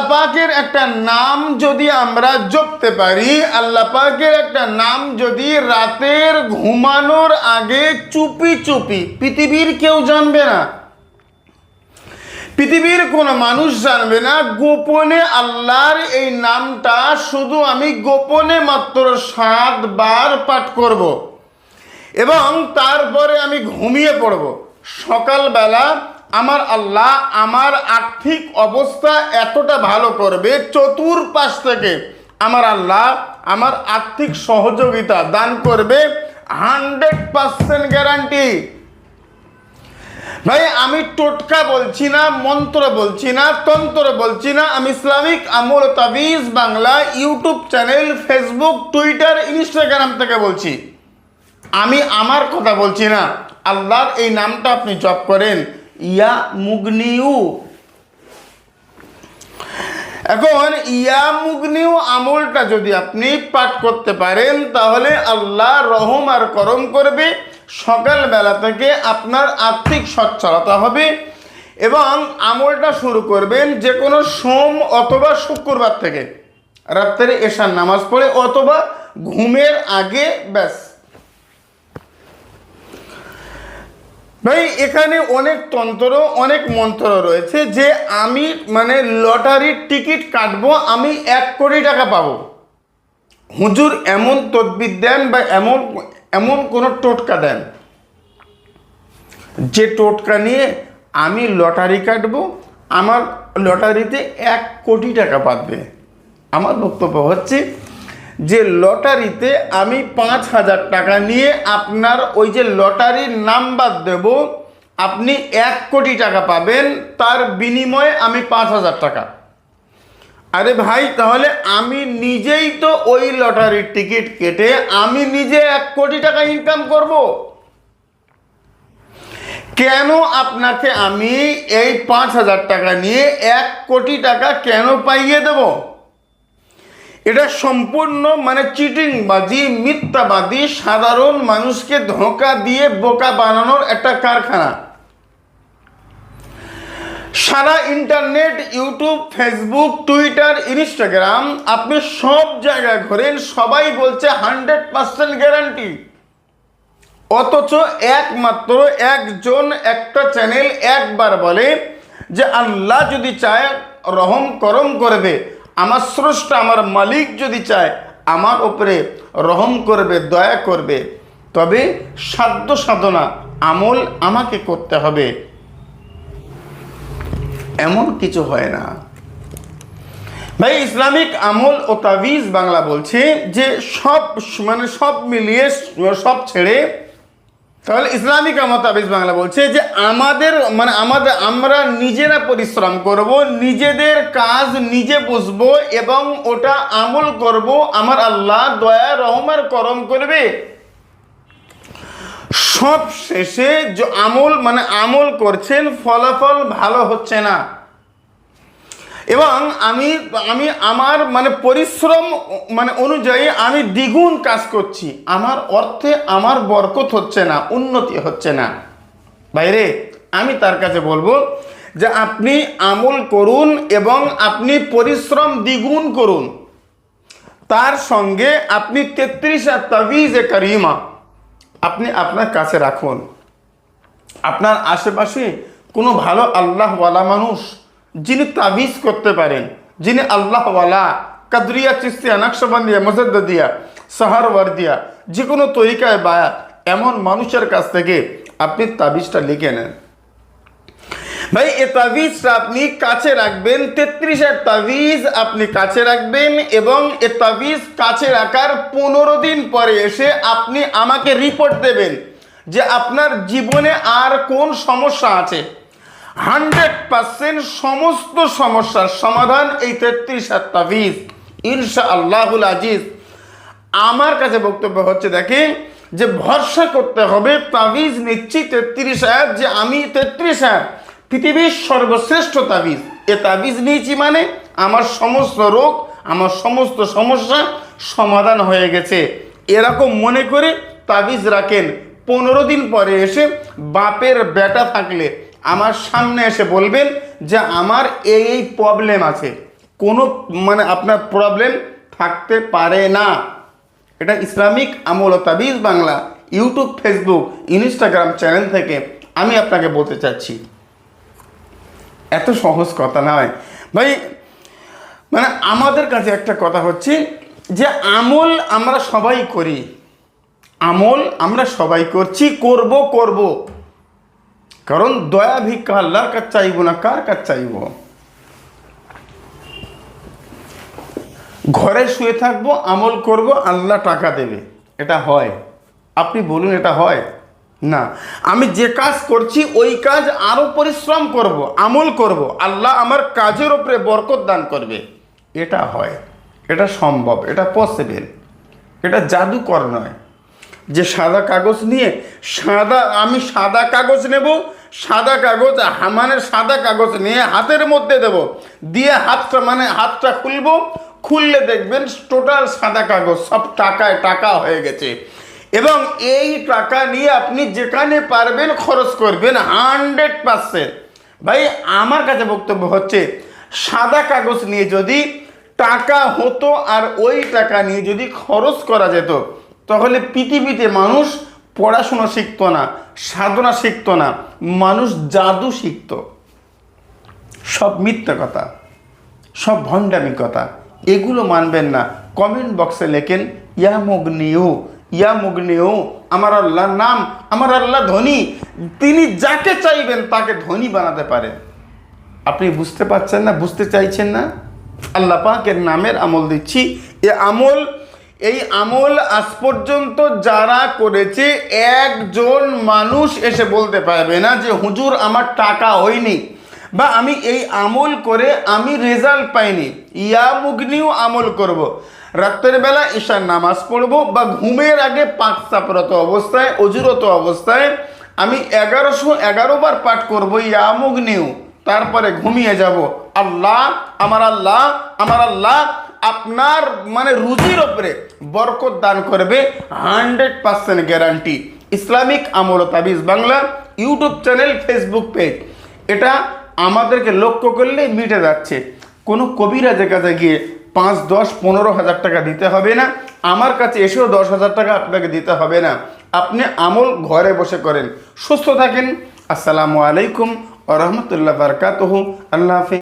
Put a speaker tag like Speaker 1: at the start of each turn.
Speaker 1: আল্লাহ পাকের একটা নাম যদি আমরা জপতে পারি, আল্লাহ পাকের একটা নাম যদি রাতের ঘুমানোর আগে চুপি চুপি, পৃথিবীর কেউ জানবে না, পৃথিবীর কোনো মানুষ জানবে না, গোপনে আল্লাহর এই নামটা শুধু আমি গোপনে মাত্র সাতবার পাঠ করব। এবং তারপরে আমি ঘুমিয়ে পড়ব। সকালবেলা আমার আল্লাহ আমার আর্থিক অবস্থা এতটা ভালো করবে চতুর্পাশ থেকে আমার আল্লাহ আমার আর্থিক সহযোগিতা দান করবে হান্ড্রেড পার্সেন্ট গ্যারান্টি। ভাই, আমি টোটকা বলছি না, মন্ত্র বলছি না, তন্ত্র বলছি না, আমি ইসলামিক আমল তাবিজ Bangla YouTube channel, Facebook, Twitter, Instagram থেকে বলছি। আমি আমার কথা বলছি না। আল্লাহর এই নামটা আপনি জপ করেন। ইয়া মুগনিউ এখন ইয়া মুগনিউ আমলটা যদি আপনি পাঠ করতে পারেন, তাহলে আল্লাহ রহম আর করম করবে, সকালবেলা থেকে আপনার আর্থিক সচ্ছলতা হবে এবং আমলটা শুরু করবেন যে কোনো সোম অথবা শুক্রবার থেকে। রাত্রে এশার নামাজ পড়ে অথবা ঘুমের আগে, ব্যাস। ভাই, এখানে অনেক তন্ত্র, অনেক মন্ত্র রয়েছে যে আমি মানে লটারির টিকিট কাটবো, আমি এক কোটি টাকা পাবো। হুজুর, এমন তদবির দেন বা এমন এমন কোনো টোটকা দেন যে টোটকা নিয়ে আমি লটারি কাটবো, আমার লটারিতে এক কোটি টাকা পাবে আমার বক্তব্য হচ্ছে যে লটারিতে আমি পাঁচ হাজার টাকা নিয়ে আপনার ওই যে লটারির নাম্বার দেব, আপনি এক কোটি টাকা পাবেন, তার বিনিময়ে আমি পাঁচ হাজার টাকা। আরে ভাই, তাহলে আমি নিজেই তো ওই লটারির টিকিট কেটে আমি নিজে এক কোটি টাকা ইনকাম করব? কেন আপনাকে আমি এই পাঁচ হাজার টাকা নিয়ে এক কোটি টাকা কেন পাইয়ে দেব? এটা সম্পূর্ণ মানে চিটিংবাজি, মিথ্যাবাদী, সাধারণ মানুষকে ধোঁকা দিয়ে বোকা বানানোর একটা কারখানা। সারা internet, YouTube, Facebook, Twitter, Instagram, আপনি সব জায়গায় ঘোরেন, সবাই বলছে হান্ড্রেড পার্সেন্ট গ্যারান্টি। অথচ একমাত্র একজন একটা চ্যানেল একবার বলে যে আল্লাহ যদি চায় রহম করম করে করবে আমার স্রষ্টা, আমার মালিক যদি চায়, আমার ওপরে রহম করবে, দয়া করবে, তবে সাধ্য সাধনা, আমল আমাকে করতে হবে। এমন কিছু হয় না। ভাই, ইসলামিক আমল ও তাবিজ বাংলা বলছে যে সব মানে সব মিলিয়ে, সব ছেড়ে তাহলে ইসলামিক আমল তাবিজ বাংলা বলছে যে আমাদের মানে আমাদের, আমরা নিজেরা পরিশ্রম করব, নিজেদের কাজ নিজে বুঝব এবং ওটা আমল করব, আমার আল্লাহ দয়া রহমার করম করবে। সব শেষে যে আমল মানে আমল করছেন, ফলাফল ভালো হচ্ছে না। এবং আমি আমি আমার মানে পরিশ্রম মানে অনুযায়ী আমি দ্বিগুণ কাজ করছি। আমার অর্থে আমার বরকত হচ্ছে না, উন্নতি হচ্ছে না। বাইরে আমি তার কাছে বলব যে আপনি আমল করুন এবং আপনি পরিশ্রম দ্বিগুণ করুন। তার সঙ্গে আপনি তেত্রিশ আর এ কারিমা আপনি আপনার কাছে রাখুন। আপনার আশেপাশে কোনো ভালো আল্লাহওয়ালা মানুষ যিনি তাবিজ করতে পারেন, যিনি আল্লাহওয়ালা, কাদরিয়া, চিস্তিয়া, নকশবন্দিয়া মজদ্দিয়া সাহারওয়ার্দিয়া যে কোনো তরিকায় বায়াত এমন মানুষের কাছ থেকে আপনি তাবিজটা লিখে নেন। ভাই, এ তাবিজটা আপনি কাছে রাখবেন, তেত্রিশের তাবিজ আপনি কাছে রাখবেন এবং এ তাবিজ কাছে রাখার পনেরো দিন পরে এসে আপনি আমাকে রিপোর্ট দেবেন যে আপনার জীবনে আর কোন সমস্যা আছে। হান্ড্রেড পার্সেন্ট সমস্ত সমস্যার সমাধান এই তেত্রিশ আর তাবিজ ইনশা আল্লাহুল আজিজ। আমার কাছে বক্তব্য হচ্ছে, দেখেন, যে ভরসা করতে হবে, তাবিজ নিচ্ছি তেত্রিশ আয়াত যে আমি তেত্রিশ আয়াত পৃথিবীর সর্বশ্রেষ্ঠ তাবিজ এ তাবিজ নিয়েছি মানে আমার সমস্ত রোগ, আমার সমস্ত সমস্যা সমাধান হয়ে গেছে। এরকম মনে করে তাবিজ রাখেন। পনেরো দিন পরে এসে বাপের বেটা থাকলে আমার সামনে এসে বলবেন যে আমার এই এই প্রবলেম আছে। কোনো মানে আপনার প্রবলেম থাকতে পারে না। এটা ইসলামিক আমল তাবিজ Bangla, YouTube Facebook Instagram channel থেকে আমি আপনাকে বলতে চাচ্ছি। এত সহজ কথা নয়। ভাই মানে আমাদের কাছে একটা কথা হচ্ছে যে আমল আমরা সবাই করি। আমল আমরা সবাই করছি, করব করব। কারণ দয়া ভিক্ষা আল্লাহর কাছে চাইব না, কার কাছে চাইব? ঘরে শুয়ে থাকব, আমল করব, আল্লাহ টাকা দেবে। এটা হয়। আপনি বলুন, এটা হয়? না। আমি যে কাজ করছি, ওই কাজ আরও পরিশ্রম করব, আমল করব। আল্লাহ আমার কাজের ওপরে বরকত দান করবে। এটা হয়। এটা সম্ভব। এটা পসিবল এটা জাদুকর নয়। যে সাদা কাগজ নিয়ে সাদা, আমি সাদা কাগজ নেব সাদা কাগজ হামানের সাদা কাগজ নিয়ে হাতের মধ্যে দেব। দিয়ে হাতটা মানে হাতটা খুলবো। খুললে দেখবেন টোটাল সাদা কাগজ, সব টাকায় টাকা হয়ে গেছে। এবং এই টাকা নিয়ে আপনি যেখানে পারবেন খরচ করবেন হান্ড্রেড পার্সেন্ট ভাই, আমার কাছে বক্তব্য হচ্ছে, সাদা কাগজ নিয়ে যদি টাকা হতো আর ওই টাকা নিয়ে যদি খরচ করা যেত, তাহলে পৃথিবীতে মানুষ পড়াশোনা শিখতো না, সাধনা শিখতো না, মানুষ জাদু শিখতো। সব মিথ্যা কথা, সব ভণ্ডামি কথা, এগুলো মানবেন না। কমেন্ট বক্সে লেখেন, ইয়া মুগনিউ ইয়া মুগনিউ, আমার আল্লাহর নাম, আমার আল্লাহ ধনী, তিনি যাকে চাইবেন তাকে ধনী বানাতে পারেন। আপনি বুঝতে পারছেন না, বুঝতে চাইছেন না? আল্লাহ পাকের নামের আমল দিচ্ছি। এ আমল এই আমল আজ পর্যন্ত যারা করেছে, একজন মানুষ এসে বলতে পারবে না যে, হুজুর, আমার টাকা হয়নি বা আমি এই আমল করে আমি রেজাল্ট পাইনি। ইয়া মুগনিও আমল করব। রাত্রের বেলা ঈশার নামাজ পড়ব বা ঘুমের আগে পাঁচ চাপরত অবস্থায়, অজুরত অবস্থায় আমি এগারোশো এগারো বার পাঠ করব, ইয়া মুগনিও। তারপরে ঘুমিয়ে যাব। আল্লাহ, আমার আল্লাহ আমার আল্লাহ আপনার মানে রুজির ওপরে বরকত দান করবে হান্ড্রেড পার্সেন্ট গ্যারান্টি। ইসলামিক আমল তাবিজ Bangla YouTube channel, Facebook page. এটা আমাদেরকে লক্ষ্য করলে মিটে যাচ্ছে। কোনো কবিরাজের কাছে গিয়ে পাঁচ, দশ, পনেরো হাজার টাকা দিতে হবে না। আমার কাছে এসেও দশ হাজার টাকা আপনাকে দিতে হবে না। আপনি আমল ঘরে বসে করেন। সুস্থ থাকেন। আসসালামু আলাইকুম আ রহমতুল্লাহ বারকাতহ। আল্লাহ হাফিজ।